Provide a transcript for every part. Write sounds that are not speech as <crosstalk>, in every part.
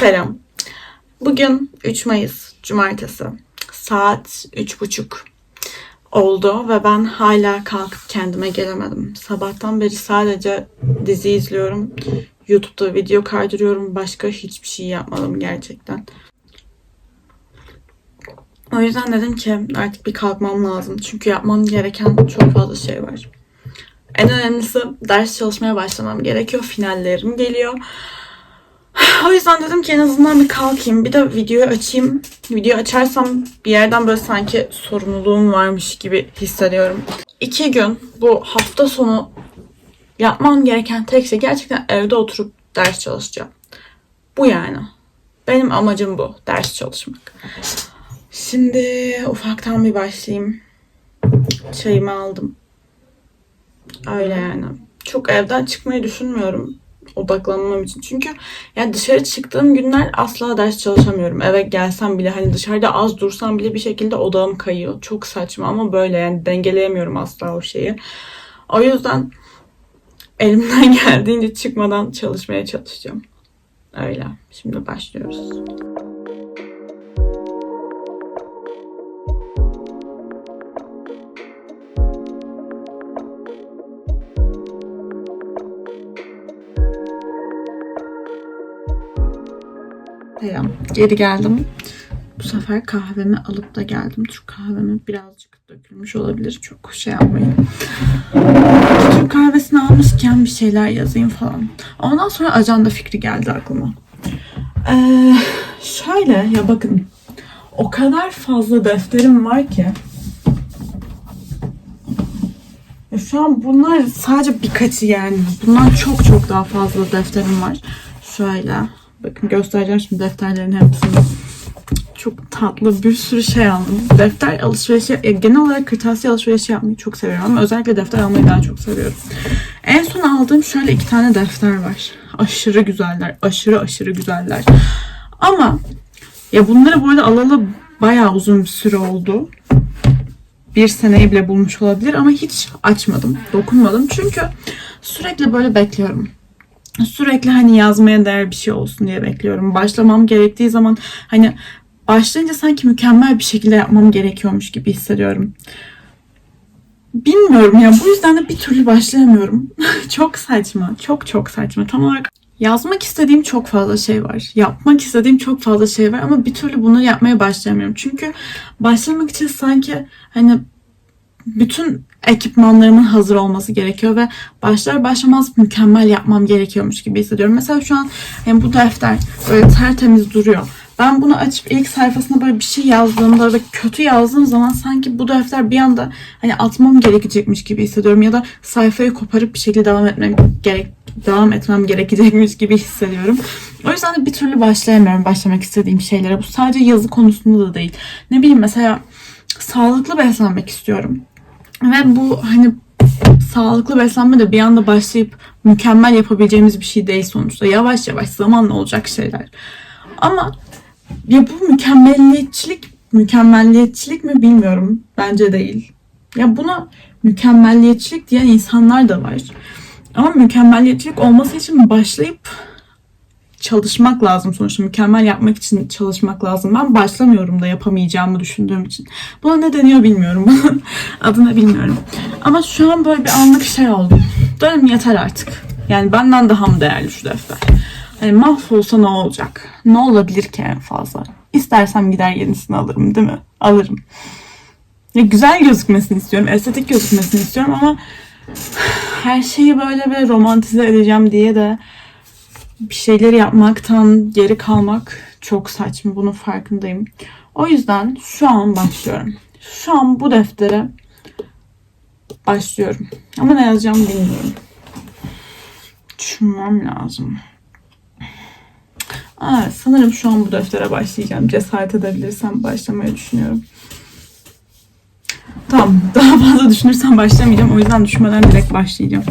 Selam. Bugün 3 Mayıs Cumartesi. Saat 3.30 oldu ve ben hala kalkıp kendime gelemedim. Sabahtan beri sadece dizi izliyorum. YouTube'da video kaydırıyorum. Başka hiçbir şey yapmadım gerçekten. O yüzden dedim ki artık bir kalkmam lazım. Çünkü yapmam gereken çok fazla şey var. En önemlisi ders çalışmaya başlamam gerekiyor. Finallerim geliyor. O yüzden dedim ki en azından bir kalkayım. Bir de videoyu açayım. Video açarsam bir yerden böyle sanki sorumluluğum varmış gibi hissediyorum. İki gün bu hafta sonu yapmam gereken tek şey gerçekten evde oturup ders çalışacağım. Bu yani. Benim amacım bu. Ders çalışmak. Şimdi ufaktan bir başlayayım. Çayımı aldım. Öyle yani. Çok evden çıkmayı düşünmüyorum odaklanmam için. Çünkü yani dışarı çıktığım günler asla ders çalışamıyorum. Eve gelsem bile hani dışarıda az dursam bile bir şekilde odağım kayıyor. Çok saçma ama böyle yani dengeleyemiyorum asla o şeyi. O yüzden elimden <laughs> geldiğince çıkmadan çalışmaya çalışacağım. Öyle. Şimdi başlıyoruz. Selam. Geri geldim. Bu sefer kahvemi alıp da geldim. Türk kahvemi birazcık dökülmüş olabilir. Çok şey yapmayın. Türk kahvesini almışken bir şeyler yazayım falan. Ondan sonra ajanda fikri geldi aklıma. Ee, şöyle ya bakın. O kadar fazla defterim var ki. Şu an bunlar sadece birkaçı yani. Bundan çok çok daha fazla defterim var. Şöyle. Bakın göstereceğim şimdi defterlerin hepsini. Çok tatlı bir sürü şey aldım. Defter alışverişi, ya genel olarak kırtasiye alışverişi yapmayı çok seviyorum ama özellikle defter almayı daha çok seviyorum. En son aldığım şöyle iki tane defter var. Aşırı güzeller. Aşırı aşırı güzeller. Ama ya bunları bu arada alalı bayağı uzun bir süre oldu. Bir seneyi bile bulmuş olabilir ama hiç açmadım, dokunmadım. Çünkü sürekli böyle bekliyorum sürekli hani yazmaya değer bir şey olsun diye bekliyorum. Başlamam gerektiği zaman hani başlayınca sanki mükemmel bir şekilde yapmam gerekiyormuş gibi hissediyorum. Bilmiyorum ya bu yüzden de bir türlü başlayamıyorum. <laughs> çok saçma, çok çok saçma. Tam olarak yazmak istediğim çok fazla şey var. Yapmak istediğim çok fazla şey var ama bir türlü bunları yapmaya başlayamıyorum. Çünkü başlamak için sanki hani bütün ekipmanlarımın hazır olması gerekiyor ve başlar başlamaz mükemmel yapmam gerekiyormuş gibi hissediyorum. Mesela şu an yani bu defter böyle tertemiz duruyor. Ben bunu açıp ilk sayfasına böyle bir şey yazdığımda ve kötü yazdığım zaman sanki bu defter bir anda hani atmam gerekecekmiş gibi hissediyorum ya da sayfayı koparıp bir şekilde devam etmem gerek devam etmem gerekecekmiş gibi hissediyorum. O yüzden de bir türlü başlayamıyorum başlamak istediğim şeylere. Bu sadece yazı konusunda da değil. Ne bileyim mesela sağlıklı beslenmek istiyorum. Ve bu hani sağlıklı beslenme de bir anda başlayıp mükemmel yapabileceğimiz bir şey değil sonuçta. Yavaş yavaş zamanla olacak şeyler. Ama ya bu mükemmelliyetçilik mükemmelliyetçilik mi bilmiyorum. Bence değil. Ya buna mükemmelliyetçilik diyen insanlar da var. Ama mükemmelliyetçilik olması için başlayıp çalışmak lazım sonuçta. Mükemmel yapmak için çalışmak lazım. Ben başlamıyorum da yapamayacağımı düşündüğüm için. Buna ne deniyor bilmiyorum. <laughs> Adını bilmiyorum. Ama şu an böyle bir anlık şey oldu. Dedim yeter artık. Yani benden daha mı değerli şu defter? Hani mahvolsa ne olacak? Ne olabilir ki en fazla? İstersem gider yenisini alırım değil mi? Alırım. Ya güzel gözükmesini istiyorum. Estetik gözükmesini istiyorum ama <sighs> her şeyi böyle bir romantize edeceğim diye de bir şeyleri yapmaktan geri kalmak çok saçma. Bunun farkındayım. O yüzden şu an başlıyorum. Şu an bu deftere başlıyorum. Ama ne yazacağım bilmiyorum. Düşünmem lazım. Aa, sanırım şu an bu deftere başlayacağım. Cesaret edebilirsem başlamayı düşünüyorum. Tamam. Daha fazla düşünürsem başlamayacağım. O yüzden düşünmeden direkt başlayacağım.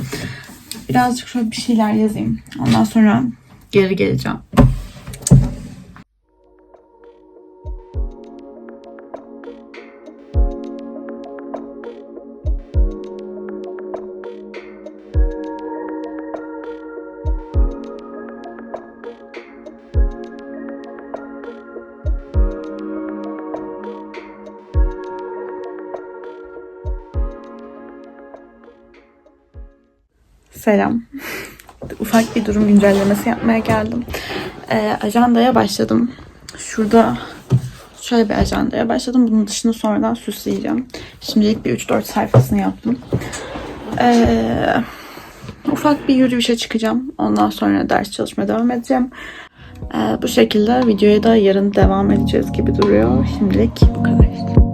Birazcık şöyle bir şeyler yazayım. Ondan sonra geri geleceğim. Selam. Ufak bir durum güncellemesi yapmaya geldim. Ee, ajandaya başladım. Şurada şöyle bir ajandaya başladım. Bunun dışını sonradan süsleyeceğim. Şimdilik bir 3-4 sayfasını yaptım. Ee, ufak bir yürüyüşe çıkacağım. Ondan sonra ders çalışmaya devam edeceğim. Ee, bu şekilde videoya da yarın devam edeceğiz gibi duruyor. Şimdilik bu kadar.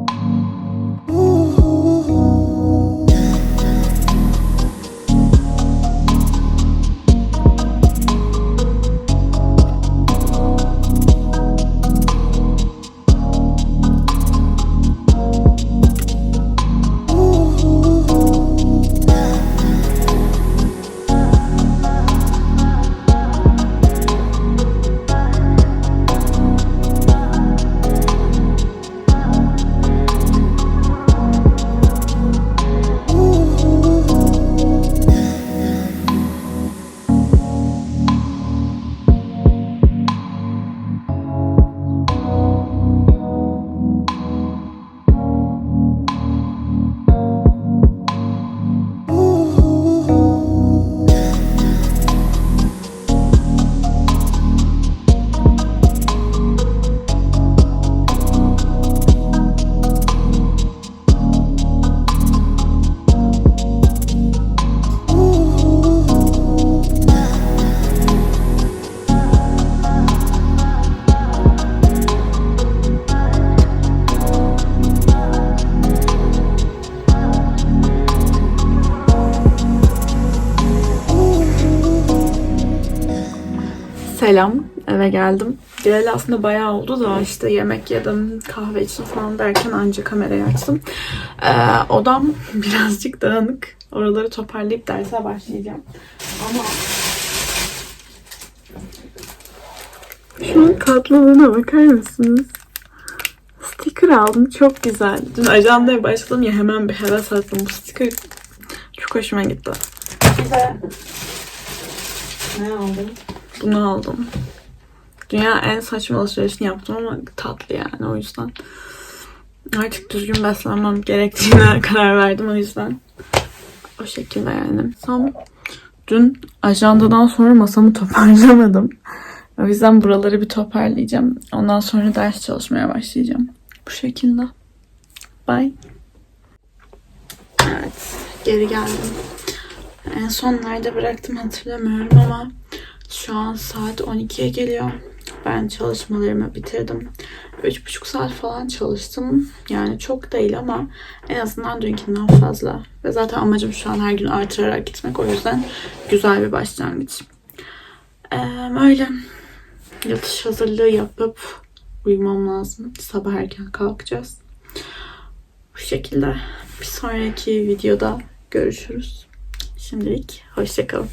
Selam. Eve geldim. Geleli aslında bayağı oldu da işte yemek yedim, kahve içtim falan derken anca kamerayı açtım. Ee, odam <laughs> birazcık dağınık. Oraları toparlayıp derse başlayacağım. Ama Şunun tatlılığına bakar mısınız? Sticker aldım. Çok güzel. Dün ajandaya başladım ya hemen bir heves ettim. Bu sticker çok hoşuma gitti. Bir de Ne aldın? Bunu aldım. Dünya en saçma alışverişini yaptım ama tatlı yani o yüzden. Artık düzgün beslenmem gerektiğine <laughs> karar verdim o yüzden. O şekilde yani. Tam dün ajandadan sonra masamı toparlamadım. O yüzden buraları bir toparlayacağım. Ondan sonra ders çalışmaya başlayacağım. Bu şekilde. Bye. Evet. Geri geldim. En son nerede bıraktım hatırlamıyorum ama şu an saat 12'ye geliyor. Ben çalışmalarımı bitirdim. 3,5 saat falan çalıştım. Yani çok değil ama en azından dünkünden fazla. Ve zaten amacım şu an her gün artırarak gitmek. O yüzden güzel bir başlangıç. Ee, öyle yatış hazırlığı yapıp uyumam lazım. Sabah erken kalkacağız. Bu şekilde bir sonraki videoda görüşürüz. Şimdilik hoşçakalın.